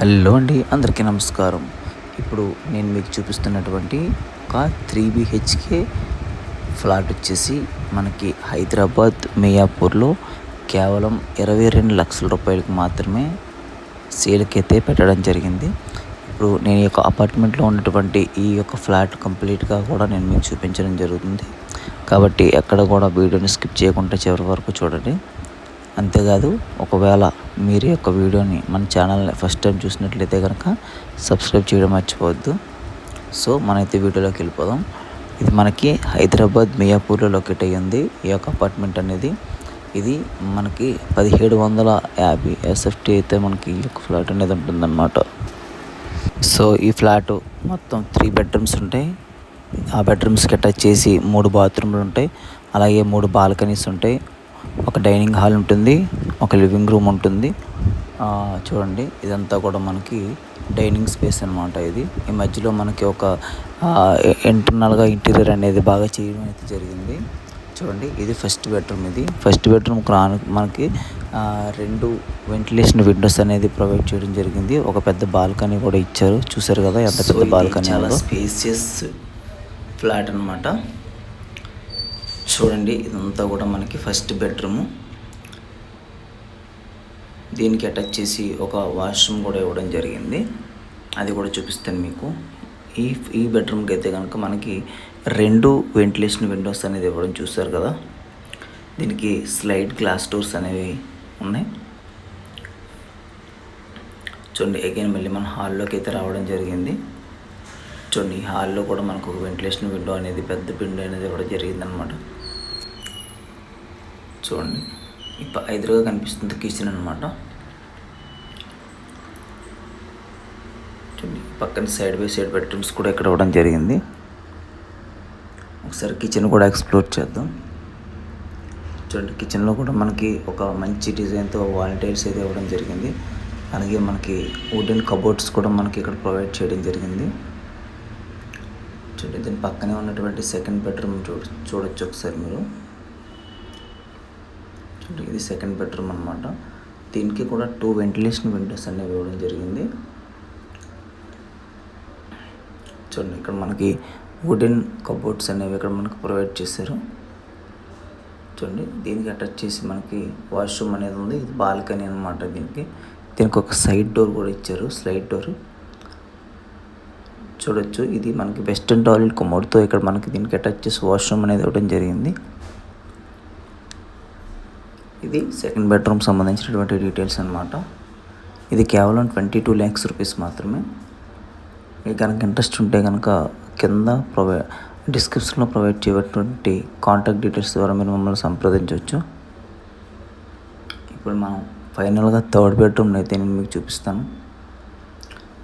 Hello అండి అందరికీ నమస్కారం. ఇప్పుడు నేను మీకు చూపిస్తున్నటువంటి ఒక త్రీ బిహెచ్కే ఫ్లాట్ వచ్చేసి మనకి హైదరాబాద్ మియాపూర్లో కేవలం ఇరవై రెండు లక్షల రూపాయలకు మాత్రమే సేల్కి అయితే పెట్టడం జరిగింది. ఇప్పుడు నేను యొక్క అపార్ట్మెంట్లో ఉన్నటువంటి ఈ యొక్క ఫ్లాట్ కంప్లీట్గా కూడా నేను మీకు చూపించడం జరుగుతుంది. కాబట్టి ఎక్కడ కూడా వీడియోని స్కిప్ చేయకుండా చివరి వరకు చూడండి. అంతేకాదు ఒకవేళ మీరు యొక్క వీడియోని మన ఛానల్ని ఫస్ట్ టైం చూసినట్లయితే కనుక సబ్స్క్రైబ్ చేయడం మర్చిపోవద్దు. సో మనైతే వీడియోలోకి వెళ్ళిపోదాం. ఇది మనకి హైదరాబాద్ మియాపూర్లో లొకేట్ అయ్యింది. ఈ యొక్క అపార్ట్మెంట్ అనేది ఇది మనకి పదిహేడు వందల యాభై ఎస్ఎఫ్టీ అయితే మనకి ఈ యొక్క ఫ్లాట్ అనేది ఉంటుందన్నమాట. సో ఈ ఫ్లాట్ మొత్తం త్రీ బెడ్రూమ్స్ ఉంటాయి. ఆ బెడ్రూమ్స్కి అటాచ్ చేసి మూడు బాత్రూమ్లు ఉంటాయి. అలాగే మూడు బాల్కనీస్ ఉంటాయి. ఒక డైనింగ్ హాల్ ఉంటుంది ఒక లివింగ్ రూమ్ ఉంటుంది. చూడండి ఇదంతా కూడా మనకి డైనింగ్ స్పేస్ అనమాట ఇది. ఈ మధ్యలో మనకి ఒక ఇంటర్నల్గా ఇంటీరియర్ అనేది బాగా చేయడం అయితే జరిగింది. చూడండి ఇది ఫస్ట్ బెడ్రూమ్ ఇది. ఫస్ట్ బెడ్రూమ్ రాను మనకి రెండు వెంటిలేషన్ విండోస్ అనేది ప్రొవైడ్ చేయడం జరిగింది. ఒక పెద్ద బాల్కనీ కూడా ఇచ్చారు. చూసారు కదా ఎంత పెద్ద బాల్కనీ స్పేసియస్ ఫ్లాట్ అనమాట చూడండి ఇదంతా కూడా మనకి ఫస్ట్ బెడ్రూము దీనికి అటాచ్ చేసి ఒక వాష్రూమ్ కూడా ఇవ్వడం జరిగింది. అది కూడా చూపిస్తాను మీకు. ఈ ఈ బెడ్రూమ్కి అయితే కనుక మనకి రెండు వెంటిలేషన్ విండోస్ అనేది ఇవ్వడం చూస్తారు కదా. దీనికి స్లైడ్ గ్లాస్ డోర్స్ అనేవి ఉన్నాయి. చూడండి అగైన్ మళ్ళీ మన హాల్లోకి అయితే రావడం జరిగింది. చూడండి ఈ హాల్లో కూడా మనకు ఒక వెంటిలేషన్ విండో అనేది పెద్ద విండో అనేది ఇవ్వడం జరిగింది అనమాట చూడండి. ఇప్పుడు ఎదురుగా కనిపిస్తుంది కిచెన్ అనమాట చూడండి పక్కన సైడ్ బై సైడ్ బెడ్రూమ్స్ కూడా ఇక్కడ ఇవ్వడం జరిగింది. ఒకసారి కిచెన్ కూడా ఎక్స్ప్లోర్ చేద్దాం. చూడండి కిచెన్లో కూడా మనకి ఒక మంచి డిజైన్తో వాలంటీర్స్ అయితే ఇవ్వడం జరిగింది. అలాగే మనకి వుడెన్ కబోర్డ్స్ కూడా మనకి ఇక్కడ ప్రొవైడ్ చేయడం జరిగింది. చూడండి దీని పక్కనే ఉన్నటువంటి సెకండ్ బెడ్రూమ్ చూడ చూడొచ్చు ఒకసారి మీరు. ఇది సెకండ్ బెడ్రూమ్ అనమాట దీనికి కూడా టూ వెంటిలేషన్ విండోస్ అనేవి ఇవ్వడం జరిగింది. చూడండి ఇక్కడ మనకి వుడెన్ కబోర్డ్స్ అనేవి ఇక్కడ మనకు ప్రొవైడ్ చేశారు. చూడండి దీనికి అటాచ్ చేసి మనకి వాష్రూమ్ అనేది ఉంది. ఇది బాల్కనీ అనమాట దీనికి. దీనికి ఒక సైడ్ డోర్ కూడా ఇచ్చారు స్లైడ్ డోర్ చూడొచ్చు ఇది మనకి వెస్టర్న్ టాయిలెట్ కొమ్మడితో ఇక్కడ మనకి దీనికి అటాచ్ చేసి వాష్రూమ్ అనేది ఇవ్వడం జరిగింది. ఇది సెకండ్ బెడ్రూమ్ సంబంధించినటువంటి డీటెయిల్స్ అనమాట ఇది కేవలం ట్వంటీ టూ ల్యాక్స్ రూపీస్ మాత్రమే. మీకు కనుక ఇంట్రెస్ట్ ఉంటే కనుక కింద ప్రొవైడ్ డిస్క్రిప్షన్లో ప్రొవైడ్ చేయబడినటువంటి కాంటాక్ట్ డీటెయిల్స్ ద్వారా మీరు మమ్మల్ని సంప్రదించవచ్చు. ఇప్పుడు మనం ఫైనల్గా థర్డ్ బెడ్రూమ్ అయితే నేను మీకు చూపిస్తాను.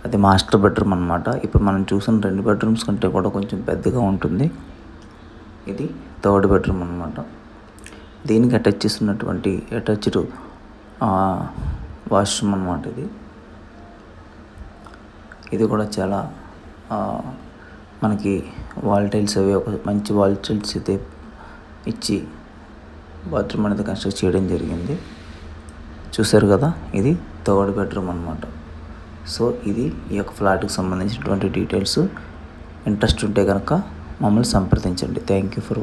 అది మాస్టర్ బెడ్రూమ్ అనమాట ఇప్పుడు మనం చూసిన రెండు బెడ్రూమ్స్ కంటే కూడా కొంచెం పెద్దగా ఉంటుంది. ఇది థర్డ్ బెడ్రూమ్ అనమాట దీనికి అటాచ్ చేస్తున్నటువంటి అటాచ్డ్ వాష్రూమ్ అనమాట ఇది. ఇది కూడా చాలా మనకి వాల్ టైల్స్ అవి ఒక మంచి వాల్ టైల్స్ అయితే ఇచ్చి బాత్రూమ్ అనేది కన్స్ట్రక్ట్ చేయడం జరిగింది. చూసారు కదా ఇది థర్డ్ బెడ్రూమ్ అనమాట సో ఇది ఈ యొక్క ఫ్లాట్కి సంబంధించినటువంటి డీటెయిల్స్ ఇంట్రెస్ట్ ఉంటే కనుక మమ్మల్ని సంప్రదించండి. Thank you for